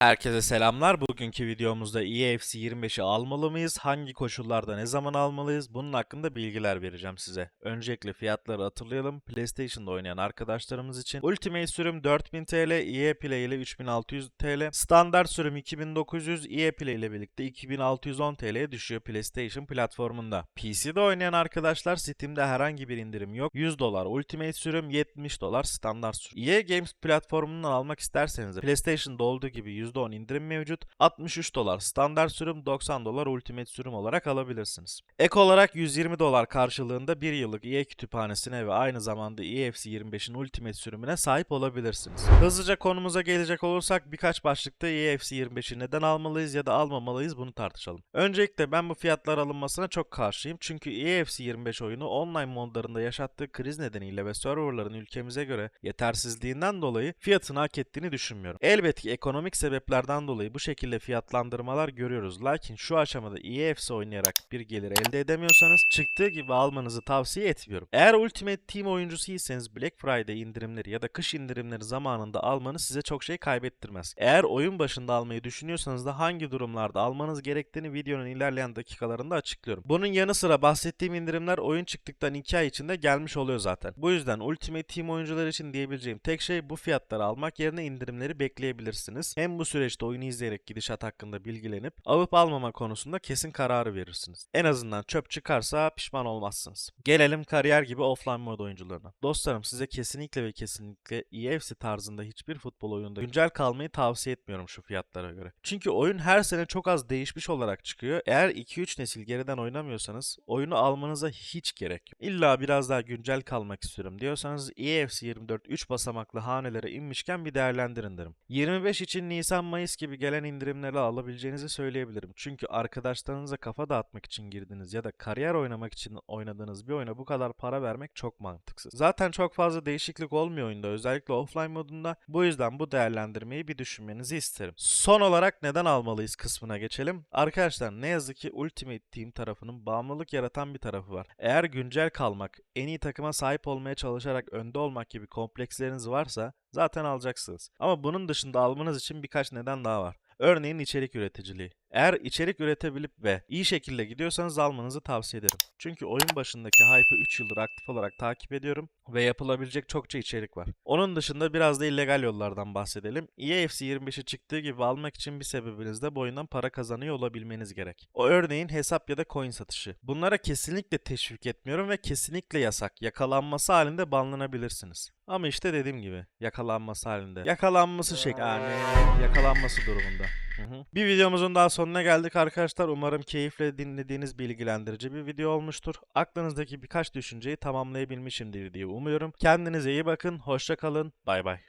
Herkese selamlar. Bugünkü videomuzda EAFC 25'i almalı mıyız? Hangi koşullarda ne zaman almalıyız? Bunun hakkında bilgiler vereceğim size. Öncelikle fiyatları hatırlayalım. PlayStation'da oynayan arkadaşlarımız için Ultimate sürüm 4000 TL, EA Play ile 3600 TL, standart sürüm 2900, EA Play ile birlikte 2610 TL'ye düşüyor PlayStation platformunda. PC'de oynayan arkadaşlar Steam'de herhangi bir indirim yok. 100 dolar Ultimate sürüm, 70 dolar standart sürüm. EA Games platformundan almak isterseniz PlayStation'da olduğu gibi %10 indirim mevcut. 63 dolar standart sürüm, 90 dolar ultimate sürüm olarak alabilirsiniz. Ek olarak 120 dolar karşılığında 1 yıllık EA kütüphanesine ve aynı zamanda EFC 25'in ultimate sürümüne sahip olabilirsiniz. Hızlıca konumuza gelecek olursak birkaç başlıkta EFC 25'i neden almalıyız ya da almamalıyız bunu tartışalım. Öncelikle ben bu fiyatlar alınmasına çok karşıyım çünkü EFC 25 oyunu online modlarında yaşattığı kriz nedeniyle ve serverların ülkemize göre yetersizliğinden dolayı fiyatını hak ettiğini düşünmüyorum. Elbette ki ekonomik sebeplerden dolayı bu şekilde fiyatlandırmalar görüyoruz. Lakin şu aşamada EFC oynayarak bir gelir elde edemiyorsanız çıktığı gibi almanızı tavsiye etmiyorum. Eğer Ultimate Team oyuncusuysanız Black Friday indirimleri ya da kış indirimleri zamanında almanız size çok şey kaybettirmez. Eğer oyun başında almayı düşünüyorsanız da hangi durumlarda almanız gerektiğini videonun ilerleyen dakikalarında açıklıyorum. Bunun yanı sıra bahsettiğim indirimler oyun çıktıktan 2 ay içinde gelmiş oluyor zaten. Bu yüzden Ultimate Team oyuncuları için diyebileceğim tek şey bu fiyatları almak yerine indirimleri bekleyebilirsiniz. Hem bu süreçte oyunu izleyerek gidişat hakkında bilgilenip alıp almama konusunda kesin kararı verirsiniz. En azından çöp çıkarsa pişman olmazsınız. Gelelim kariyer gibi offline mod oyuncularına. Dostlarım size kesinlikle ve kesinlikle EFC tarzında hiçbir futbol oyununda güncel kalmayı tavsiye etmiyorum şu fiyatlara göre. Çünkü oyun her sene çok az değişmiş olarak çıkıyor. Eğer 2-3 nesil geriden oynamıyorsanız oyunu almanıza hiç gerek yok. İlla biraz daha güncel kalmak istiyorum diyorsanız EFC 24 3 basamaklı hanelere inmişken bir değerlendirin derim. 25 için Nisan-Mayıs gibi gelen indirimleri alabileceğinizi söyleyebilirim. Çünkü arkadaşlarınıza kafa dağıtmak için girdiniz ya da kariyer oynamak için oynadığınız bir oyuna bu kadar para vermek çok mantıksız. Zaten çok fazla değişiklik olmuyor oyunda özellikle offline modunda. Bu yüzden bu değerlendirmeyi bir düşünmenizi isterim. Son olarak neden almalıyız kısmına geçelim. Arkadaşlar ne yazık ki Ultimate Team tarafının bağımlılık yaratan bir tarafı var. Eğer güncel kalmak, en iyi takıma sahip olmaya çalışarak önde olmak gibi kompleksleriniz varsa zaten alacaksınız. Ama bunun dışında almanız için birkaç neden daha var. Örneğin içerik üreticiliği. Eğer içerik üretebilip ve iyi şekilde gidiyorsanız almanızı tavsiye ederim. Çünkü oyun başındaki hype'ı 3 yıldır aktif olarak takip ediyorum ve yapılabilecek çokça içerik var. Onun dışında biraz da illegal yollardan bahsedelim. E EAFC 25'i çıktığı gibi almak için bir sebebiniz de bu oyundan para kazanıyor olabilmeniz gerek. O örneğin hesap ya da coin satışı. Bunlara kesinlikle teşvik etmiyorum ve kesinlikle yasak. Yakalanması halinde banlanabilirsiniz. Ama işte dediğim gibi yakalanması halinde. Yakalanması şek yani yakalanması durumunda. Bir videomuzun daha sonuna geldik arkadaşlar. Umarım keyifle dinlediğiniz bilgilendirici bir video olmuştur. Aklınızdaki birkaç düşünceyi tamamlayabilmişimdir diye umuyorum. Kendinize iyi bakın. Hoşça kalın. Bay bay.